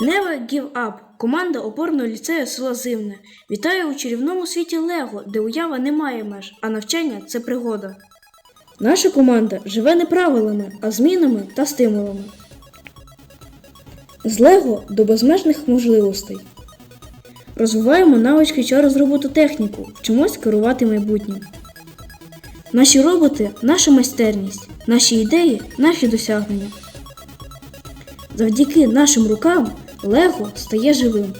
Never Give Up – команда опорного ліцею села Зимне. Вітаю у чарівному світі Лего, де уява не має меж, а навчання це пригода. Наша команда живе не правилами, а змінами та стимулами. З Лего до безмежних можливостей. Розвиваємо навички через робототехніку, вчимось керувати майбутнім. Наші роботи наша майстерність, наші ідеї наші досягнення. Завдяки нашим рукам Лего стає живим.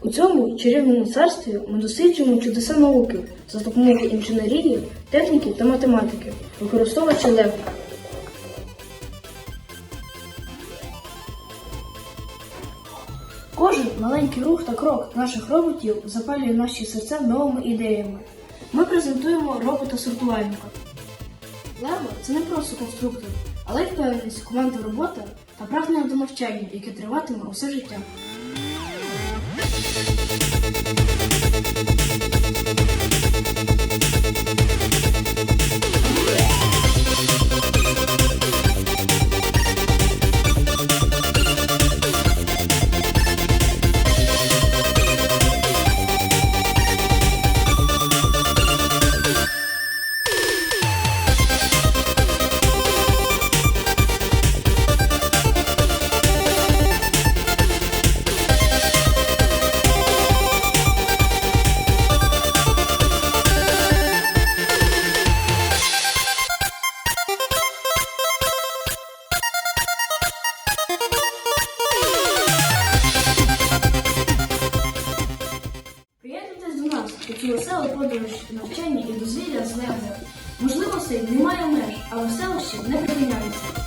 У цьому чарівному царстві ми досліджуємо чудеса науки за допомогою інженерії, техніки та математики, використовуючи Лего. Кожен маленький рух та крок наших роботів запалює наші серця новими ідеями. Ми презентуємо робота-сортувальника. Лего це не просто конструктор, але й впевненість, команда робота та прагнення до навчання, яке триватиме усе життя. такі веселі подорожі, навчання і дозвілля з небо. Можливостей немає меж, але все ще не припиняється.